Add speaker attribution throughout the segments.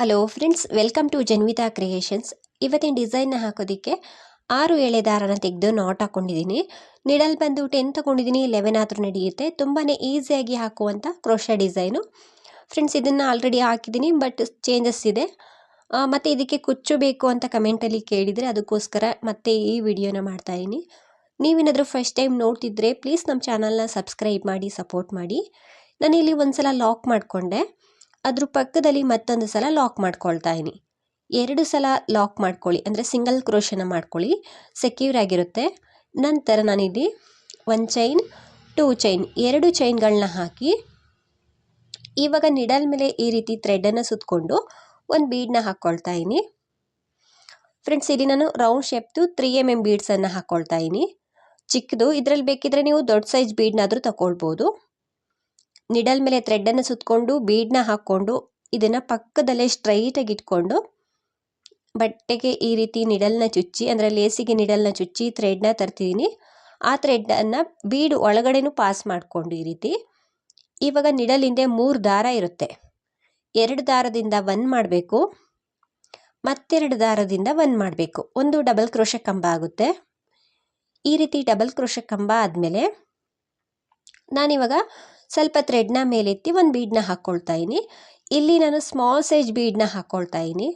Speaker 1: Hello friends welcome to Janvitha creations ಇವತ್ತಿನ ಡಿಸೈನ್ನ ಹಾಕೋದಕ್ಕೆ ಆರು ಎಳೆ ದಾರನ ತೆಗೆದು ನಾಟ್ ಹಾಕ್ಕೊಂಡಿದ್ದೀನಿ ನಿಡಲ್ ಬಂದು ಟೆನ್ ತೊಗೊಂಡಿದ್ದೀನಿ ಲೆವೆನ್ ಆದರೂ ನಡೆಯುತ್ತೆ. ತುಂಬಾ ಈಸಿಯಾಗಿ ಹಾಕುವಂಥ ಕ್ರೋಶ ಡಿಸೈನು ಫ್ರೆಂಡ್ಸ್ ಇದನ್ನು ಆಲ್ರೆಡಿ ಹಾಕಿದ್ದೀನಿ ಬಟ್ ಚೇಂಜಸ್ ಇದೆ. ಮತ್ತು ಇದಕ್ಕೆ ಕುಚ್ಚು ಬೇಕು ಅಂತ ಕಮೆಂಟಲ್ಲಿ ಕೇಳಿದರೆ ಅದಕ್ಕೋಸ್ಕರ ಮತ್ತೆ ಈ ವಿಡಿಯೋನ ಮಾಡ್ತಾಯಿದ್ದೀನಿ ನೀವೇನಾದರೂ ಫಸ್ಟ್ ಟೈಮ್ ನೋಡ್ತಿದ್ರೆ ಪ್ಲೀಸ್ ನಮ್ಮ ಚಾನಲ್ನ ಸಬ್ಸ್ಕ್ರೈಬ್ ಮಾಡಿ ಸಪೋರ್ಟ್ ಮಾಡಿ. ನಾನಿಲ್ಲಿ ಒಂದ್ಸಲ ಲಾಕ್ ಮಾಡಿಕೊಂಡೆ. ಅದ್ರ ಪಕ್ಕದಲ್ಲಿ ಮತ್ತೊಂದು ಸಲ ಲಾಕ್ ಮಾಡ್ಕೊಳ್ತಾ ಇದೀನಿ ಎರಡು ಸಲ ಲಾಕ್ ಮಾಡ್ಕೊಳ್ಳಿ, ಅಂದರೆ ಸಿಂಗಲ್ ಕ್ರೋಶನ ಮಾಡ್ಕೊಳ್ಳಿ ಸೆಕ್ಯೂರ್ ಆಗಿರುತ್ತೆ. ನಂತರ ನಾನಿಲ್ಲಿ ಒನ್ ಚೈನ್ ಟೂ ಚೈನ್ ಎರಡು ಚೈನ್ಗಳನ್ನ ಹಾಕಿ, ಇವಾಗ ನಿಡಲ್ ಮೇಲೆ ಈ ರೀತಿ ಥ್ರೆಡನ್ನು ಸುತ್ತಕೊಂಡು ಒಂದು ಬೀಡನ್ನ ಹಾಕ್ಕೊಳ್ತಾ ಇದ್ದೀನಿ ಫ್ರೆಂಡ್ಸ್ ಇಲ್ಲಿ ನಾನು ರೌಂಡ್ ಶೇಪ್ದು ತ್ರೀ ಎಂ ಎಂ ಬೀಡ್ಸನ್ನು ಹಾಕ್ಕೊಳ್ತಾ ಇದ್ದೀನಿ ಚಿಕ್ಕದು, ಇದರಲ್ಲಿ ಬೇಕಿದ್ರೆ ನೀವು ದೊಡ್ಡ ಸೈಜ್ ಬೀಡ್ನಾದರೂ ತಗೊಳ್ಬೋದು ನಿಡಲ್ ಮೇಲೆ ಥ್ರೆಡ್ಡನ್ನು ಸುತ್ತಕೊಂಡು ಬೀಡನ್ನ ಹಾಕ್ಕೊಂಡು ಇದನ್ನು ಪಕ್ಕದಲ್ಲೇ ಸ್ಟ್ರೈಟಾಗಿ ಇಟ್ಕೊಂಡು ಬಟ್ಟೆಗೆ ಈ ರೀತಿ ನಿಡಲ್ನ ಚುಚ್ಚಿ ಅಂದರೆ ಲೇಸಿಗೆ ನಿಡಲ್ನ ಚುಚ್ಚಿ ಥ್ರೆಡ್ನ ತರ್ತಿದ್ದೀನಿ ಆ ಥ್ರೆಡ್ಡನ್ನು ಬೀಡ್ ಒಳಗಡೆನೂ ಪಾಸ್ ಮಾಡಿಕೊಂಡು ಈ ರೀತಿ. ಇವಾಗ ನಿಡಲ್ ಹಿಂದೆ ಮೂರು ದಾರ ಇರುತ್ತೆ. ಎರಡು ದಾರದಿಂದ ಒನ್ ಮಾಡಬೇಕು. ಮತ್ತೆರಡು ದಾರದಿಂದ ಒನ್ ಮಾಡಬೇಕು. ಒಂದು ಡಬಲ್ ಕ್ರೋಶ ಕಂಬ ಆಗುತ್ತೆ. ಈ ರೀತಿ ಡಬಲ್ ಕ್ರೋಶ ಕಂಬ ಆದಮೇಲೆ ನಾನಿವಾಗ ಸ್ವಲ್ಪ ಥ್ರೆಡ್ನ ಮೇಲೆತ್ತಿ ಒಂದು ಬೀಡನ್ನ ಹಾಕ್ಕೊಳ್ತಾ ಇದ್ದೀನಿ ಇಲ್ಲಿ ನಾನು ಸ್ಮಾಲ್ ಸೈಜ್ ಬೀಡನ್ನ ಹಾಕ್ಕೊಳ್ತಾ ಇದ್ದೀನಿ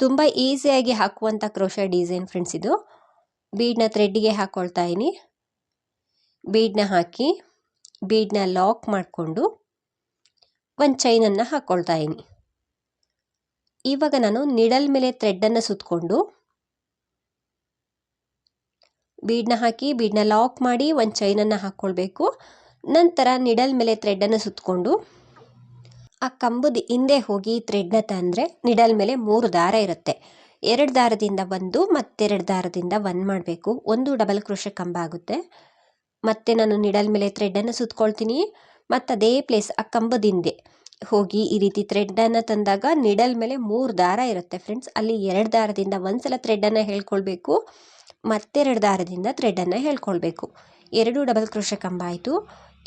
Speaker 1: ತುಂಬ ಈಸಿಯಾಗಿ ಹಾಕುವಂಥ ಕ್ರೋಶ ಡಿಸೈನ್ ಫ್ರೆಂಡ್ಸ್ ಇದು. ಬೀಡ್ನ ಥ್ರೆಡ್ಗೆ ಹಾಕ್ಕೊಳ್ತಾ ಇದ್ದೀನಿ ಬೀಡನ್ನ ಹಾಕಿ ಬೀಡ್ನ ಲಾಕ್ ಮಾಡಿಕೊಂಡು ಒಂದು ಚೈನನ್ನು ಹಾಕ್ಕೊಳ್ತಾ ಇದ್ದೀನಿ ಇವಾಗ ನಾನು ನಿಡಲ್ ಮೇಲೆ ಥ್ರೆಡ್ಡನ್ನು ಸುತ್ತಕೊಂಡು ಬೀಡನ್ನ ಹಾಕಿ ಬೀಡನ್ನ ಲಾಕ್ ಮಾಡಿ ಒಂದು ಚೈನನ್ನು ಹಾಕ್ಕೊಳ್ಬೇಕು ನಂತರ ನಿಡಲ್ ಮೇಲೆ ಥ್ರೆಡ್ಡನ್ನು ಸುತ್ತಕೊಂಡು ಆ ಕಂಬದ ಹಿಂದೆ ಹೋಗಿ ಥ್ರೆಡ್ನ ತಂದರೆ ನಿಡಲ್ ಮೇಲೆ ಮೂರು ದಾರ ಇರುತ್ತೆ. ಎರಡು ದಾರದಿಂದ ಒಂದು, ಮತ್ತೆರಡು ದಾರದಿಂದ ಒನ್ ಮಾಡಬೇಕು. ಒಂದು ಡಬಲ್ ಕ್ರೋಶ ಕಂಬ ಆಗುತ್ತೆ. ಮತ್ತೆ ನಾನು ನಿಡಲ್ ಮೇಲೆ ಥ್ರೆಡನ್ನು ಸುತ್ಕೊಳ್ತೀನಿ. ಮತ್ತು ಅದೇ ಪ್ಲೇಸ್ ಆ ಕಂಬದ ಹಿಂದೆ ಹೋಗಿ ಈ ರೀತಿ ಥ್ರೆಡ್ಡನ್ನು ತಂದಾಗ ನಿಡಲ್ ಮೇಲೆ ಮೂರು ದಾರ ಇರುತ್ತೆ ಫ್ರೆಂಡ್ಸ್ ಅಲ್ಲಿ ಎರಡು ದಾರದಿಂದ ಒಂದು ಸಲ ಥ್ರೆಡನ್ನು ಹೇಳ್ಕೊಳ್ಬೇಕು. ಮತ್ತೆರಡು ದಾರದಿಂದ ಥ್ರೆಡನ್ನು ಹೇಳ್ಕೊಳ್ಬೇಕು. ಎರಡು ಡಬಲ್ ಕ್ರೋಶ ಕಂಬ ಆಯಿತು.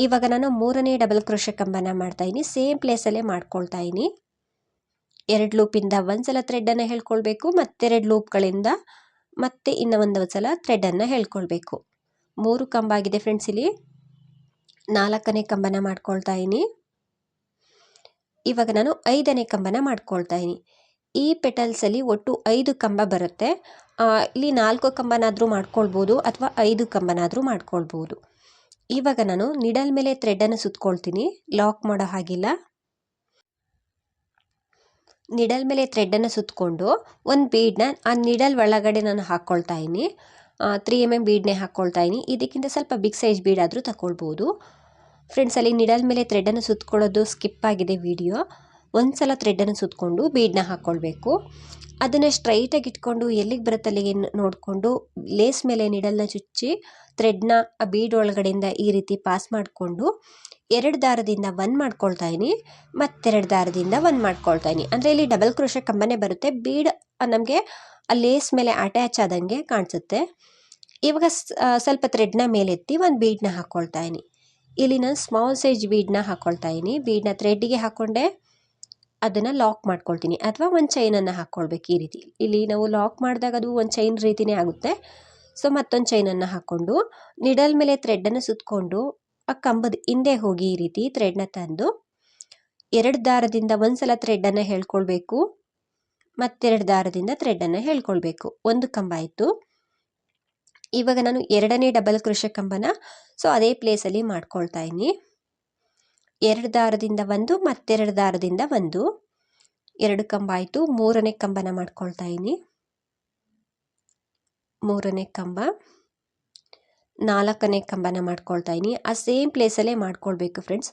Speaker 1: ಇವಾಗ ನಾನು ಮೂರನೇ ಡಬಲ್ ಕ್ರೋಶ ಕಂಬನ ಮಾಡ್ತಾಯಿದ್ದೀನಿ ಸೇಮ್ ಪ್ಲೇಸಲ್ಲೇ ಮಾಡ್ಕೊಳ್ತಾ ಇದ್ದೀನಿ ಎರಡು ಲೂಪಿಂದ ಒಂದ್ಸಲ ಥ್ರೆಡನ್ನು ಹೇಳ್ಕೊಳ್ಬೇಕು. ಮತ್ತೆರಡು ಲೂಪ್ಗಳಿಂದ ಮತ್ತೆ ಇನ್ನು ಒಂದು ಸಲ ಥ್ರೆಡನ್ನು ಹೇಳ್ಕೊಳ್ಬೇಕು. ಮೂರು ಕಂಬ ಆಗಿದೆ ಫ್ರೆಂಡ್ಸ್ ಇಲ್ಲಿ. ನಾಲ್ಕನೇ ಕಂಬನ ಮಾಡ್ಕೊಳ್ತಾ ಇದ್ದೀನಿ ಇವಾಗ ನಾನು ಐದನೇ ಕಂಬನ ಮಾಡ್ಕೊಳ್ತಾ ಇದ್ದೀನಿ ಈ ಪೆಟಲ್ಸಲ್ಲಿ ಒಟ್ಟು ಐದು ಕಂಬ ಬರುತ್ತೆ. ಇಲ್ಲಿ ನಾಲ್ಕು ಕಂಬನಾದರೂ ಮಾಡ್ಕೊಳ್ಬೋದು ಅಥವಾ ಐದು ಕಂಬನಾದರೂ ಮಾಡ್ಕೊಳ್ಬೋದು. ಇವಾಗ ನಾನು ನಿಡಲ್ ಮೇಲೆ ಥ್ರೆಡನ್ನು ಸುತ್ಕೊಳ್ತೀನಿ. ಲಾಕ್ ಮಾಡೋ ಹಾಗಿಲ್ಲ. ನಿಡಲ್ ಮೇಲೆ ಥ್ರೆಡನ್ನು ಸುತ್ತಕೊಂಡು ಒಂದು ಬೀಡನ್ನ ಆ ನಿಡಲ್ ಒಳಗಡೆ ನಾನು ಹಾಕ್ಕೊಳ್ತಾ ಇದ್ದೀನಿ. ತ್ರೀ ಎಂ ಎಂ ಬೀಡನ್ನೇ ಹಾಕ್ಕೊಳ್ತಾ ಇದ್ದೀನಿ. ಇದಕ್ಕಿಂತ ಸ್ವಲ್ಪ ಬಿಗ್ ಸೈಜ್ ಬೀಡ್ ಆದ್ರೂ ತಗೊಳ್ಬೋದು ಫ್ರೆಂಡ್ಸ್ ಅಲ್ಲಿ ನಿಡಲ್ ಮೇಲೆ ಥ್ರೆಡನ್ನು ಸುತ್ಕೊಳ್ಳೋದು ಸ್ಕಿಪ್ ಆಗಿದೆ ವಿಡಿಯೋ ಒಂದು ಸಲ ಥ್ರೆಡನ್ನು ಸುತ್ತಕೊಂಡು ಬೀಡನ್ನ ಹಾಕ್ಕೊಳ್ಬೇಕು ಅದನ್ನು ಸ್ಟ್ರೈಟಾಗಿ ಇಟ್ಕೊಂಡು ಎಲ್ಲಿಗೆ ಬರುತ್ತೆ ಅಲ್ಲಿಗೆ ನೋಡಿಕೊಂಡು ಲೇಸ್ ಮೇಲೆ ನಿಡಲ್ನ ಚುಚ್ಚಿ ಥ್ರೆಡ್ನ ಆ ಬೀಡ್ ಒಳಗಡೆಯಿಂದ ಈ ರೀತಿ ಪಾಸ್ ಮಾಡಿಕೊಂಡು ಎರಡು ದಾರದಿಂದ ಒನ್ ಮಾಡ್ಕೊಳ್ತಾ ಇದ್ದೀನಿ ಮತ್ತೆರಡು ದಾರದಿಂದ ಒನ್ ಮಾಡ್ಕೊಳ್ತಾ ಇದ್ದೀನಿ ಅಂದರೆ ಇಲ್ಲಿ ಡಬಲ್ ಕ್ರೋಶ ಕಂಬನೇ ಬರುತ್ತೆ. ಬೀಡ್ ನಮಗೆ ಆ ಲೇಸ್ ಮೇಲೆ ಅಟ್ಯಾಚ್ ಆದಂಗೆ ಕಾಣಿಸುತ್ತೆ. ಇವಾಗ ಸ್ವಲ್ಪ ಥ್ರೆಡ್ನ ಮೇಲೆತ್ತಿ ಒಂದು ಬೀಡನ್ನ ಹಾಕ್ಕೊಳ್ತಾ ಇದ್ದೀನಿ ಇಲ್ಲಿ ನಾನು ಸ್ಮಾಲ್ ಸೈಜ್ ಬೀಡನ್ನ ಹಾಕ್ಕೊಳ್ತಾ ಇದೀನಿ ಬೀಡನ್ನ ಥ್ರೆಡ್ಗೆ ಹಾಕ್ಕೊಂಡೆ ಅದನ್ನು ಲಾಕ್ ಮಾಡ್ಕೊಳ್ತೀನಿ. ಅಥವಾ ಒಂದು ಚೈನನ್ನು ಹಾಕ್ಕೊಳ್ಬೇಕು ಈ ರೀತಿ. ಇಲ್ಲಿ ನಾವು ಲಾಕ್ ಮಾಡಿದಾಗ ಅದು ಒಂದು ಚೈನ್ ರೀತಿಯೇ ಆಗುತ್ತೆ. ಸೊ ಮತ್ತೊಂದು ಚೈನನ್ನು ಹಾಕ್ಕೊಂಡು ನಿಡಲ್ ಮೇಲೆ ಥ್ರೆಡ್ಡನ್ನು ಸುತ್ತಕೊಂಡು ಆ ಕಂಬದ ಹಿಂದೆ ಹೋಗಿ ಈ ರೀತಿ ಥ್ರೆಡ್ನ ತಂದು, ಎರಡು ದಾರದಿಂದ ಒಂದು ಸಲ ಥ್ರೆಡನ್ನು ಹೇಳ್ಕೊಳ್ಬೇಕು. ಮತ್ತೆರಡು ದಾರದಿಂದ ಥ್ರೆಡನ್ನು ಹೇಳ್ಕೊಳ್ಬೇಕು. ಒಂದು ಕಂಬ ಆಯಿತು. ಇವಾಗ ನಾನು ಎರಡನೇ ಡಬಲ್ ಕೃಷಿ ಕಂಬನ ಸೊ ಅದೇ ಪ್ಲೇಸಲ್ಲಿ ಮಾಡ್ಕೊಳ್ತಾ ಇದ್ದೀನಿ. ಎರಡು ದಾರದಿಂದ ಒಂದು, ಮತ್ತೆರಡು ದಾರದಿಂದ ಒಂದು. ಎರಡು ಕಂಬ ಆಯಿತು ಮೂರನೇ ಕಂಬನ ಮಾಡ್ಕೊಳ್ತಾ ಇದ್ದೀನಿ. ಮೂರನೇ ಕಂಬ. ನಾಲ್ಕನೇ ಕಂಬನ ಮಾಡ್ಕೊಳ್ತಾ ಇದ್ದೀನಿ. ಆ ಸೇಮ್ ಪ್ಲೇಸಲ್ಲೇ ಮಾಡ್ಕೊಳ್ಬೇಕು ಫ್ರೆಂಡ್ಸ್.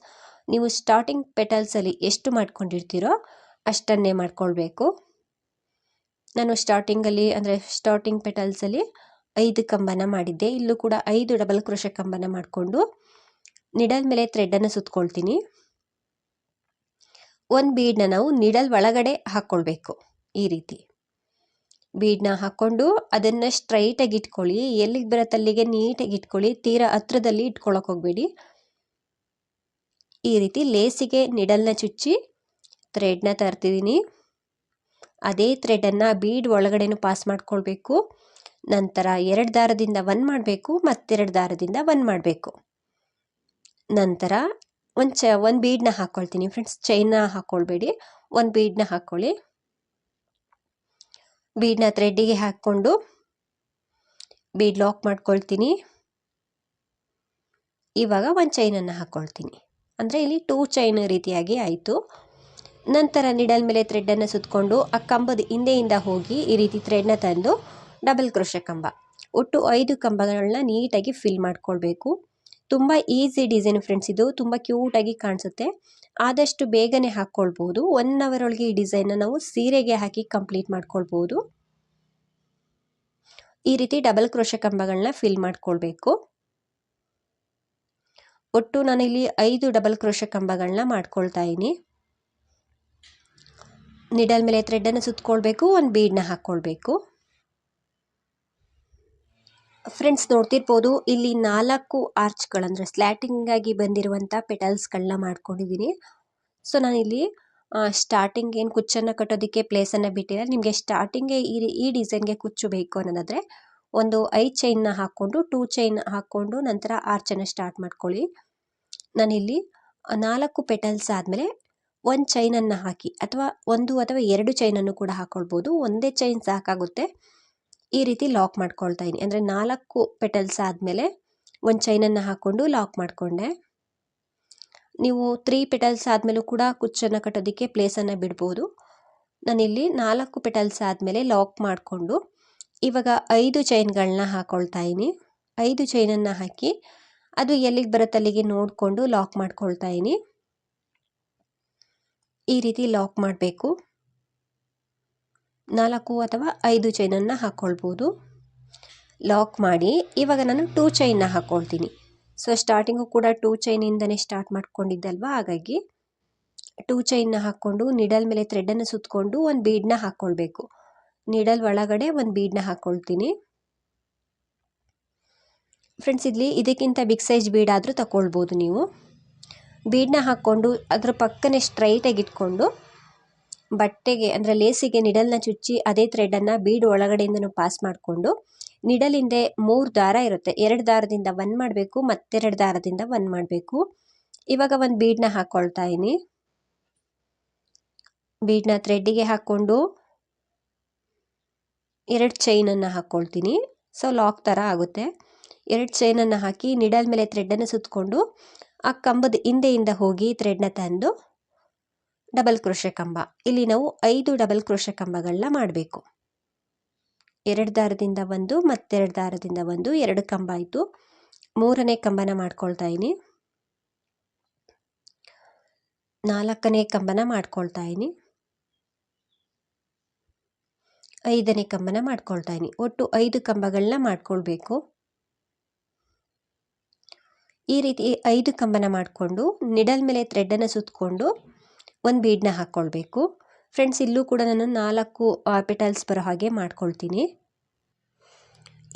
Speaker 1: ನೀವು ಸ್ಟಾರ್ಟಿಂಗ್ ಪೆಟಲ್ಸಲ್ಲಿ ಎಷ್ಟು ಮಾಡ್ಕೊಂಡಿರ್ತೀರೋ ಅಷ್ಟನ್ನೇ ಮಾಡ್ಕೊಳ್ಬೇಕು. ನಾನು ಸ್ಟಾರ್ಟಿಂಗಲ್ಲಿ, ಅಂದರೆ ಸ್ಟಾರ್ಟಿಂಗ್ ಪೆಟಲ್ಸಲ್ಲಿ ಐದು ಕಂಬನ ಮಾಡಿದ್ದೆ. ಇಲ್ಲೂ ಕೂಡ ಐದು ಡಬಲ್ ಕ್ರೋಶ ಕಂಬನ ಮಾಡಿಕೊಂಡು ನಿಡಲ್ ಮೇಲೆ ಥ್ರೆಡನ್ನು ಸುತ್ಕೊಳ್ತೀನಿ. ಒಂದು ಬೀಡನ್ನ ನಾವು ನಿಡಲ್ ಒಳಗಡೆ ಹಾಕ್ಕೊಳ್ಬೇಕು ಈ ರೀತಿ. ಬೀಡನ್ನ ಹಾಕ್ಕೊಂಡು ಅದನ್ನು ಸ್ಟ್ರೈಟಾಗಿ ಇಟ್ಕೊಳ್ಳಿ. ಎಲ್ಲಿಗೆ ಬರುತ್ತೆ ಅಲ್ಲಿಗೆ ನೀಟಾಗಿ ಇಟ್ಕೊಳ್ಳಿ. ತೀರ ಹತ್ರದಲ್ಲಿ ಇಟ್ಕೊಳಕ್ಕೆ ಹೋಗಬೇಡಿ. ಈ ರೀತಿ ಲೇಸಿಗೆ ನಿಡಲ್ನ ಚುಚ್ಚಿ ಥ್ರೆಡ್ನ ತರ್ತಿದ್ದೀನಿ ಅದೇ ಥ್ರೆಡನ್ನು ಬೀಡ್ ಒಳಗಡೆನೂ ಪಾಸ್ ಮಾಡ್ಕೊಳ್ಬೇಕು. ನಂತರ ಎರಡು ದಾರದಿಂದ ಒನ್ ಮಾಡಬೇಕು, ಮತ್ತೆರಡು ದಾರದಿಂದ ಒನ್ ಮಾಡಬೇಕು. ನಂತರ ಒಂದು ಚ, ಒಂದು ಬೀಡನ್ನ ಹಾಕ್ಕೊಳ್ತೀನಿ ಫ್ರೆಂಡ್ಸ್ ಚೈನ್ನ ಹಾಕ್ಕೊಳ್ಬೇಡಿ ಒಂದು ಬೀಡನ್ನ ಹಾಕ್ಕೊಳ್ಳಿ ಬೀಡನ್ನ ಥ್ರೆಡ್ಡಿಗೆ ಹಾಕ್ಕೊಂಡು ಬೀಡ್ ಲಾಕ್ ಮಾಡ್ಕೊಳ್ತೀನಿ. ಇವಾಗ ಒಂದು ಚೈನನ್ನು ಹಾಕ್ಕೊಳ್ತೀನಿ ಅಂದರೆ ಇಲ್ಲಿ ಟೂ ಚೈನ್ ರೀತಿಯಾಗಿ ಆಯಿತು. ನಂತರ ನಿಡಲ್ ಮೇಲೆ ಥ್ರೆಡ್ಡನ್ನು ಸುತ್ತಕೊಂಡು ಆ ಕಂಬದ ಹಿಂದೆಯಿಂದ ಹೋಗಿ ಈ ರೀತಿ ಥ್ರೆಡ್ನ ತಂದು ಡಬಲ್ ಕ್ರೋಶ ಕಂಬ. ಒಟ್ಟು ಐದು ಕಂಬಗಳನ್ನ ನೀಟಾಗಿ ಫಿಲ್ ಮಾಡ್ಕೊಳ್ಬೇಕು. ತುಂಬ ಈಸಿ ಡಿಸೈನ್ ಫ್ರೆಂಡ್ಸ್ ಇದು ತುಂಬ ಕ್ಯೂಟಾಗಿ ಕಾಣಿಸುತ್ತೆ. ಆದಷ್ಟು ಬೇಗನೆ ಹಾಕ್ಕೊಳ್ಬೋದು. ಒನ್ ಅವರ್ ಒಳಗೆ ಈ ಡಿಸೈನ್ನ ನಾವು ಸೀರೆಗೆ ಹಾಕಿ ಕಂಪ್ಲೀಟ್ ಮಾಡ್ಕೊಳ್ಬೋದು. ಈ ರೀತಿ ಡಬಲ್ ಕ್ರೋಶ ಕಂಬಗಳನ್ನ ಫಿಲ್ ಮಾಡ್ಕೊಳ್ಬೇಕು. ಒಟ್ಟು ನಾನಿಲ್ಲಿ ಐದು ಡಬಲ್ ಕ್ರೋಶ ಕಂಬಗಳನ್ನ ಮಾಡ್ಕೊಳ್ತಾ ಇದ್ದೀನಿ. ನಿಡಲ್ ಮೇಲೆ ಥ್ರೆಡ್ಡನ್ನು ಸುತ್ತಕೊಳ್ಬೇಕು ಒಂದು ಬೀಡನ್ನ ಹಾಕ್ಕೊಳ್ಬೇಕು. ಫ್ರೆಂಡ್ಸ್ ನೋಡ್ತಿರ್ಬೋದು. ಇಲ್ಲಿ ನಾಲ್ಕು ಆರ್ಚ್ಗಳಂದರೆ ಸ್ಲ್ಯಾಟಿಂಗ್ ಆಗಿ ಬಂದಿರುವಂಥ ಪೆಟಲ್ಸ್ಗಳನ್ನ ಮಾಡ್ಕೊಂಡಿದ್ದೀನಿ ಸೊ ನಾನಿಲ್ಲಿ ಸ್ಟಾರ್ಟಿಂಗ್ ಏನು ಕುಚ್ಚನ್ನು ಕಟ್ಟೋದಕ್ಕೆ ಪ್ಲೇಸನ್ನು ಬಿಟ್ಟಿಲ್ಲ. ನಿಮಗೆ ಸ್ಟಾರ್ಟಿಂಗೇ ಈ ಈ ಡಿಸೈನ್ಗೆ ಕುಚ್ಚು ಬೇಕು ಅನ್ನೋದಾದರೆ, ಒಂದು ಐ ಚೈನ್ನ ಹಾಕ್ಕೊಂಡು ಟೂ ಚೈನ್ ಹಾಕ್ಕೊಂಡು ನಂತರ ಆರ್ಚನ್ನು ಸ್ಟಾರ್ಟ್ ಮಾಡ್ಕೊಳ್ಳಿ. ನಾನಿಲ್ಲಿ ನಾಲ್ಕು ಪೆಟಲ್ಸ್ ಆದಮೇಲೆ ಒಂದು ಚೈನನ್ನು ಹಾಕಿ, ಅಥವಾ ಒಂದು ಅಥವಾ ಎರಡು ಚೈನನ್ನು ಕೂಡ ಹಾಕ್ಕೊಳ್ಬೋದು ಒಂದೇ ಚೈನ್ ಸಾಕಾಗುತ್ತೆ. ಈ ರೀತಿ ಲಾಕ್ ಮಾಡ್ಕೊಳ್ತಾ ಇದ್ದೀನಿ ಅಂದರೆ ನಾಲ್ಕು ಪೆಟಲ್ಸ್ ಆದಮೇಲೆ ಒಂದು ಚೈನನ್ನು ಹಾಕ್ಕೊಂಡು ಲಾಕ್ ಮಾಡಿಕೊಂಡೆ. ನೀವು ತ್ರೀ ಪೆಟಲ್ಸ್ ಆದಮೇಲೂ ಕೂಡ ಕುಚ್ಚನ್ನು ಕಟ್ಟೋದಕ್ಕೆ ಪ್ಲೇಸನ್ನು ಬಿಡ್ಬೋದು. ನಾನಿಲ್ಲಿ ನಾಲ್ಕು ಪೆಟಲ್ಸ್ ಆದಮೇಲೆ ಲಾಕ್ ಮಾಡಿಕೊಂಡು ಇವಾಗ ಐದು ಚೈನ್ಗಳನ್ನ ಹಾಕ್ಕೊಳ್ತಾ ಇದ್ದೀನಿ ಐದು ಚೈನನ್ನು ಹಾಕಿ ಅದು ಎಲ್ಲಿಗೆ ಬರುತ್ತೆ ಅಲ್ಲಿಗೆ ನೋಡಿಕೊಂಡು ಲಾಕ್ ಮಾಡ್ಕೊಳ್ತಾ ಇದ್ದೀನಿ ಈ ರೀತಿ ಲಾಕ್ ಮಾಡಬೇಕು. ನಾಲ್ಕು ಅಥವಾ ಐದು ಚೈನನ್ನು ಹಾಕ್ಕೊಳ್ಬೋದು ಲಾಕ್ ಮಾಡಿ, ಇವಾಗ ನಾನು ಟೂ ಚೈನ್ನ ಹಾಕ್ಕೊಳ್ತೀನಿ ಸೊ ಸ್ಟಾರ್ಟಿಂಗು ಕೂಡ ಟೂ ಚೈನಿಂದನೇ ಸ್ಟಾರ್ಟ್ ಮಾಡ್ಕೊಂಡಿದ್ದಲ್ವ? ಹಾಗಾಗಿ ಟೂ ಚೈನ್ನ ಹಾಕ್ಕೊಂಡು ನಿಡಲ್ ಮೇಲೆ ಥ್ರೆಡನ್ನು ಸುತ್ತಕೊಂಡು ಒಂದು ಬೀಡನ್ನ ಹಾಕ್ಕೊಳ್ಬೇಕು ನಿಡಲ್ ಒಳಗಡೆ ಒಂದು ಬೀಡನ್ನ ಹಾಕ್ಕೊಳ್ತೀನಿ ಫ್ರೆಂಡ್ಸ್ ಇಲ್ಲಿ ಇದಕ್ಕಿಂತ ಬಿಗ್ ಸೈಜ್ ಬೀಡ್ ಆದರೂ ತಗೊಳ್ಬೋದು ನೀವು. ಬೀಡನ್ನ ಹಾಕ್ಕೊಂಡು ಅದರ ಪಕ್ಕನೇ ಸ್ಟ್ರೈಟಾಗಿ ಇಟ್ಕೊಂಡು ಬಟ್ಟೆಗೆ, ಅಂದರೆ ಲೇಸಿಗೆ ನಿಡಲನ್ನ ಚುಚ್ಚಿ ಅದೇ ಥ್ರೆಡನ್ನು ಬೀಡ್ ಒಳಗಡೆಯಿಂದನು ಪಾಸ್ ಮಾಡಿಕೊಂಡು ನಿಡಲಿಂದೆ ಮೂರು ದಾರ ಇರುತ್ತೆ. ಎರಡು ದಾರದಿಂದ ಒನ್ ಮಾಡಬೇಕು, ಮತ್ತೆರಡು ದಾರದಿಂದ ಒನ್ ಮಾಡಬೇಕು. ಇವಾಗ ಒಂದು ಬೀಡನ್ನ ಹಾಕ್ಕೊಳ್ತಾ ಇದ್ದೀನಿ. ಬೀಡನ್ನ ಥ್ರೆಡ್ಡಿಗೆ ಹಾಕ್ಕೊಂಡು ಎರಡು ಚೈನನ್ನು ಹಾಕ್ಕೊಳ್ತೀನಿ ಸೊ ಲಾಕ್ ಥರ ಆಗುತ್ತೆ. ಎರಡು ಚೈನನ್ನು ಹಾಕಿ ನಿಡಲ್ ಮೇಲೆ ಥ್ರೆಡ್ಡನ್ನು ಸುತ್ತಕೊಂಡು ಆ ಕಂಬದ ಹಿಂದೆಯಿಂದ ಹೋಗಿ ಥ್ರೆಡ್ನ ತಂದು ಡಬಲ್ ಕ್ರೋಶೆ ಕಂಬ. ಇಲ್ಲಿ ನಾವು ಐದು ಡಬಲ್ ಕ್ರೋಶೆ ಕಂಬಗಳನ್ನ ಮಾಡಬೇಕು. ಎರಡು ದಾರದಿಂದ ಒಂದು, ಮತ್ತೆರಡು ದಾರದಿಂದ ಒಂದು, ಎರಡು ಕಂಬ ಆಯಿತು. ಮೂರನೇ ಕಂಬನ ಮಾಡ್ಕೊಳ್ತಾ ಇದ್ದೀನಿ ನಾಲ್ಕನೇ ಕಂಬನ ಮಾಡ್ಕೊಳ್ತಾ ಇದ್ದೀನಿ ಐದನೇ ಕಂಬನ ಮಾಡ್ಕೊಳ್ತಾ ಇದ್ದೀನಿ ಒಟ್ಟು ಐದು ಕಂಬಗಳನ್ನ ಮಾಡ್ಕೊಳ್ಬೇಕು. ಈ ರೀತಿ ಐದು ಕಂಬನ ಮಾಡಿಕೊಂಡು, ನಿಡಲ್ ಮೇಲೆ ಥ್ರೆಡ್ಡನ್ನು ಸುತ್ತಕೊಂಡು ಒಂದು ಬೀಡನ್ನ ಹಾಕ್ಕೊಳ್ಬೇಕು ಫ್ರೆಂಡ್ಸ್ ಇಲ್ಲೂ ಕೂಡ ನಾನು ನಾಲ್ಕು ಪೆಟಲ್ಸ್ ಬರೋ ಹಾಗೆ ಮಾಡ್ಕೊಳ್ತೀನಿ.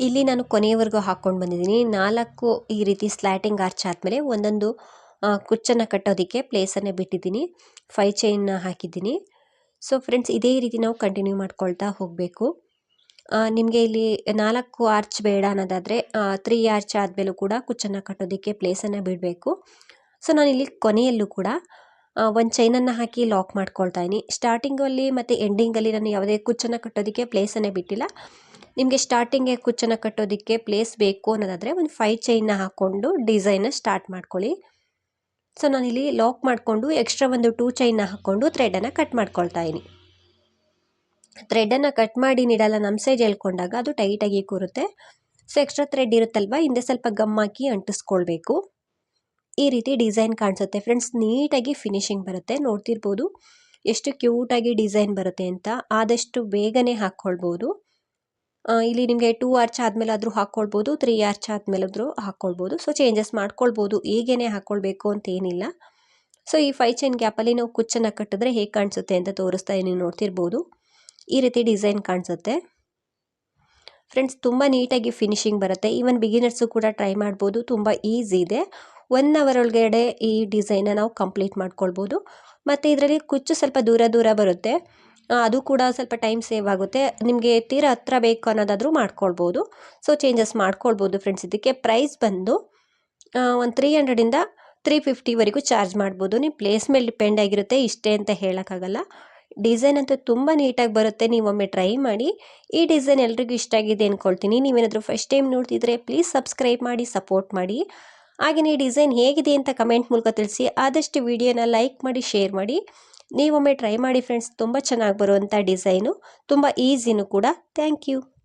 Speaker 1: ಇಲ್ಲಿ ನಾನು ಕೊನೆಯವರೆಗೂ ಹಾಕ್ಕೊಂಡು ಬಂದಿದ್ದೀನಿ. ನಾಲ್ಕು ಈ ರೀತಿ ಸ್ಲ್ಯಾಟಿಂಗ್ ಆರ್ಚ್ ಆದಮೇಲೆ ಒಂದೊಂದು ಕುಚ್ಚನ್ನು ಕಟ್ಟೋದಕ್ಕೆ ಪ್ಲೇಸನ್ನೇ ಬಿಟ್ಟಿದ್ದೀನಿ. ಫೈ ಚೈನ್ನ ಹಾಕಿದ್ದೀನಿ. ಸೊ ಫ್ರೆಂಡ್ಸ್ ಇದೇ ರೀತಿ ನಾವು ಕಂಟಿನ್ಯೂ ಮಾಡ್ಕೊಳ್ತಾ ಹೋಗಬೇಕು. ನಿಮಗೆ ಇಲ್ಲಿ ನಾಲ್ಕು ಆರ್ಚ್ ಬೇಡ ಅನ್ನೋದಾದರೆ ತ್ರೀ ಆರ್ಚ್ ಆದಮೇಲೂ ಕೂಡ ಕುಚ್ಚನ್ನು ಕಟ್ಟೋದಕ್ಕೆ ಪ್ಲೇಸನ್ನು ಬಿಡಬೇಕು. ಸೊ ಇಲ್ಲಿ ಕೊನೆಯಲ್ಲೂ ಕೂಡ ಒಂದು ಚೈನನ್ನು ಹಾಕಿ ಲಾಕ್ ಮಾಡ್ಕೊಳ್ತಾ ಇದ್ದೀನಿ. ಸ್ಟಾರ್ಟಿಂಗಲ್ಲಿ ಮತ್ತು ಎಂಡಿಂಗಲ್ಲಿ ನಾನು ಯಾವುದೇ ಕುಚ್ಚನ್ನು ಕಟ್ಟೋದಕ್ಕೆ ಪ್ಲೇಸನ್ನೇ ಬಿಟ್ಟಿಲ್ಲ. ನಿಮಗೆ ಸ್ಟಾರ್ಟಿಂಗೆ ಕುಚ್ಚನ್ನು ಕಟ್ಟೋದಕ್ಕೆ ಪ್ಲೇಸ್ ಬೇಕು ಅನ್ನೋದಾದರೆ ಒಂದು ಫೈ ಚೈನ್ನ ಹಾಕ್ಕೊಂಡು ಡಿಸೈನ ಸ್ಟಾರ್ಟ್ ಮಾಡ್ಕೊಳ್ಳಿ. ಸೊ ನಾನಿಲ್ಲಿ ಲಾಕ್ ಮಾಡಿಕೊಂಡು ಎಕ್ಸ್ಟ್ರಾ ಒಂದು ಟೂ ಚೈನ್ನ ಹಾಕ್ಕೊಂಡು ಥ್ರೆಡನ್ನು ಕಟ್ ಮಾಡ್ಕೊಳ್ತಾ ಇದ್ದೀನಿ. ಥ್ರೆಡನ್ನು ಕಟ್ ಮಾಡಿ ನೀಡಲ್ಲ ನಮ್ಮ ಸೈಜ್ ಹೇಳ್ಕೊಂಡಾಗ ಅದು ಟೈಟಾಗಿ ಕೂರುತ್ತೆ. ಸೊ ಎಕ್ಸ್ಟ್ರಾ ಥ್ರೆಡ್ ಇರುತ್ತಲ್ವ? ಹಿಂದೆ ಸ್ವಲ್ಪ ಗಮ್ ಹಾಕಿ ಅಂಟಿಸ್ಕೊಳ್ಬೇಕು. ಈ ರೀತಿ ಡಿಸೈನ್ ಕಾಣಿಸುತ್ತೆ. ಫ್ರೆಂಡ್ಸ್, ನೀಟಾಗಿ ಫಿನಿಶಿಂಗ್ ಬರುತ್ತೆ. ನೋಡ್ತಿರ್ಬೋದು ಎಷ್ಟು ಕ್ಯೂಟಾಗಿ ಡಿಸೈನ್ ಬರುತ್ತೆ ಅಂತ. ಆದಷ್ಟು ಬೇಗನೆ ಹಾಕ್ಕೊಳ್ಬೋದು. ಇಲ್ಲಿ ನಿಮಗೆ ಟೂ ಆರ್ಚ್ ಆದಮೇಲೆ ಆದರೂ ಹಾಕ್ಕೊಳ್ಬೋದು, ತ್ರೀ ಆರ್ಚ್ ಆದಮೇಲಾದರೂ ಹಾಕ್ಕೊಳ್ಬೋದು. ಸೊ, ಚೇಂಜಸ್ ಮಾಡ್ಕೊಳ್ಬೋದು. ಹೀಗೇ ಹಾಕ್ಕೊಳ್ಬೇಕು ಅಂತ ಏನಿಲ್ಲ. ಸೊ, ಈ ಫೈವ್ ಚೈನ್ ಗ್ಯಾಪಲ್ಲಿ ನಾವು ಕುಚ್ಚನ್ನು ಕಟ್ಟಿದ್ರೆ ಹೇಗೆ ಕಾಣಿಸುತ್ತೆ ಅಂತ ತೋರಿಸ್ತಾ ನೀವು ನೋಡ್ತಿರ್ಬೋದು. ಈ ರೀತಿ ಡಿಸೈನ್ ಕಾಣಿಸುತ್ತೆ. ಫ್ರೆಂಡ್ಸ್, ತುಂಬ ನೀಟಾಗಿ ಫಿನಿಶಿಂಗ್ ಬರುತ್ತೆ. ಈವನ್ ಬಿಗಿನರ್ಸು ಕೂಡ ಟ್ರೈ ಮಾಡ್ಬೋದು. ತುಂಬ ಈಸಿ ಇದೆ. ಒನ್ ಅವರ್ ಒಳಗಡೆ ಈ ಡಿಸೈನ್ನ ನಾವು ಕಂಪ್ಲೀಟ್ ಮಾಡ್ಕೊಳ್ಬೋದು. ಮತ್ತು ಇದರಲ್ಲಿ ಕುಚ್ಚು ಸ್ವಲ್ಪ ದೂರ ದೂರ ಬರುತ್ತೆ. ಅದು ಕೂಡ ಸ್ವಲ್ಪ ಟೈಮ್ ಸೇವ್ ಆಗುತ್ತೆ. ನಿಮಗೆ ತೀರ ಹತ್ರ ಬೇಕು ಅನ್ನೋದಾದರೂ ಮಾಡ್ಕೊಳ್ಬೋದು. ಸೊ ಚೇಂಜಸ್ ಮಾಡ್ಕೊಳ್ಬೋದು ಫ್ರೆಂಡ್ಸ್ ಇದಕ್ಕೆ ಪ್ರೈಸ್ ಬಂದು ಒಂದು ತ್ರೀ ಹಂಡ್ರೆಡಿಂದ ತ್ರೀ ಫಿಫ್ಟಿವರೆಗೂ ಚಾರ್ಜ್ ಮಾಡ್ಬೋದು. ನೀವು ಪ್ಲೇಸ್ ಮೇಲೆ ಡಿಪೆಂಡ್ ಆಗಿರುತ್ತೆ. ಇಷ್ಟೇ ಅಂತ ಹೇಳೋಕ್ಕಾಗಲ್ಲ. ಡಿಸೈನ್ ಅಂತೂ ತುಂಬ ನೀಟಾಗಿ ಬರುತ್ತೆ. ನೀವೊಮ್ಮೆ ಟ್ರೈ ಮಾಡಿ. ಈ ಡಿಸೈನ್ ಎಲ್ರಿಗೂ ಇಷ್ಟ ಆಗಿದೆ ಅಂದ್ಕೊಳ್ತೀನಿ ನೀವೇನಾದರೂ ಫಸ್ಟ್ ಟೈಮ್ ನೋಡ್ತಿದ್ರೆ ಪ್ಲೀಸ್ ಸಬ್ಸ್ಕ್ರೈಬ್ ಮಾಡಿ ಸಪೋರ್ಟ್ ಮಾಡಿ. ಹಾಗೆಯೇ ಈ ಡಿಸೈನ್ ಹೇಗಿದೆ ಅಂತ ಕಮೆಂಟ್ ಮೂಲಕ ತಿಳಿಸಿ. ಆದಷ್ಟು ವಿಡಿಯೋನ ಲೈಕ್ ಮಾಡಿ, ಶೇರ್ ಮಾಡಿ. ನೀವೊಮ್ಮೆ ಟ್ರೈ ಮಾಡಿ ಫ್ರೆಂಡ್ಸ್. ತುಂಬ ಚೆನ್ನಾಗಿ ಬರುವಂಥ ಡಿಸೈನು. ತುಂಬ ಈಸಿನೂ ಕೂಡ. Thank you.